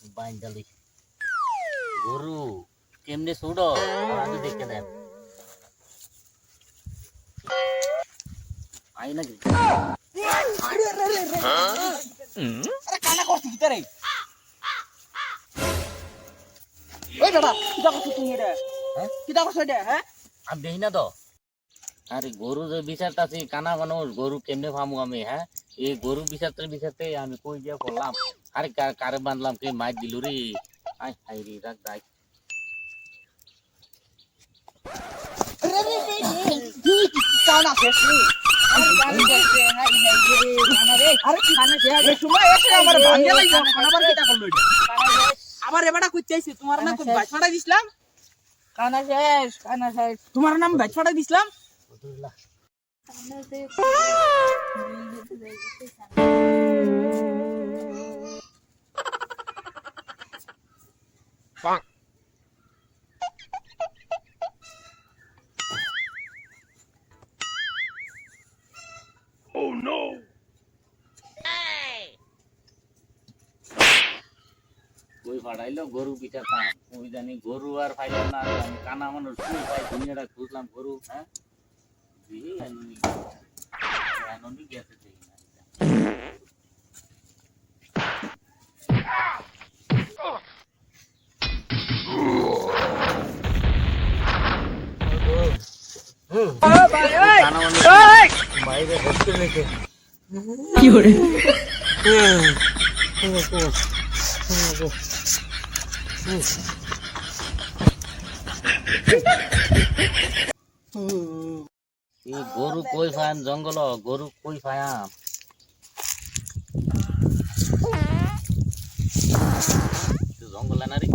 লইছে গরু কেমনে ছুড়ো আগে দেখতে দেন আই নাকি? কানা করছিস কি রে ওই বেটা কিটা করছিস তুই এটা? হ্যাঁ? কিটা করছিস এটা হ্যাঁ? আমি দেখি না তো। আরে গরু যে বিচারতাছি কানা মানুষ গরু কেমনে ফামু আমি হ্যাঁ? এই গরু বিচারতে বিচারতে আমি কই গিয়া পড়লাম আরে কার- কারে বাঁধলাম কে মাইর দিল রে? আই হাই রে রাখ রাখ। আমার তোমার নাম কানা। দিছিলাম? কানা শেষ কানা শেষ। তোমার নাম বাইক ফাড়াই দিছিলাম কই ফাড়াইলো গরু বিচারতাম ওই জানি গরু আর ফাইলাম না আমি কানা মানুষ শুই পাই দুনিয়াটা খুঁজলাম গরু হ্যাঁ? দিহি আনুনি আনুনি গেছে দেখি না। কানা মানুষ বাইরে বসতে লেগে এই গরু কই ফায়াম জঙ্গল গরু কই ফায়াম জঙ্গল না রে?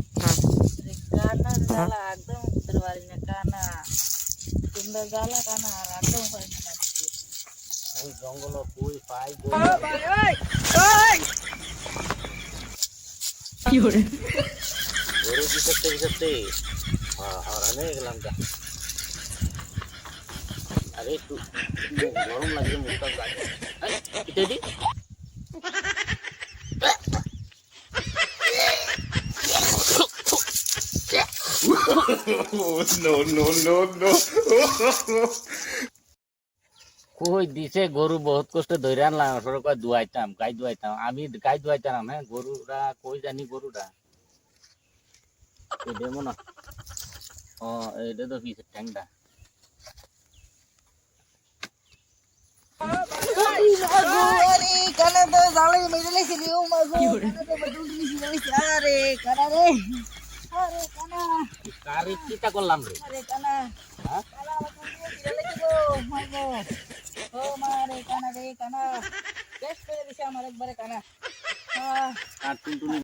কানা একদম উঠতে পারি না কানা। তোমরা জ্বালা কানা একদম পারি না। আজকে। ওই জঙ্গল কই পাই গরু গরু বিচারতে বিচারতে হারানে গেলাম কা আরে একটু গরম লাগে মুখটা লাগে no, no, no, no. কই দিছে গরু বহুত কষ্ট ধরে আনলাম সর কয় দুয়াইতাম গাই দুয়াইতাম আমি গাই দুয়াইতাম হ্যাঁ গরুরা কই জানি গরুরা এটা মনে ও এটা তো পিছে ঠ্যাংটা করলাম রে মা রে কানা রে কানা শেষ করে দিছে আমার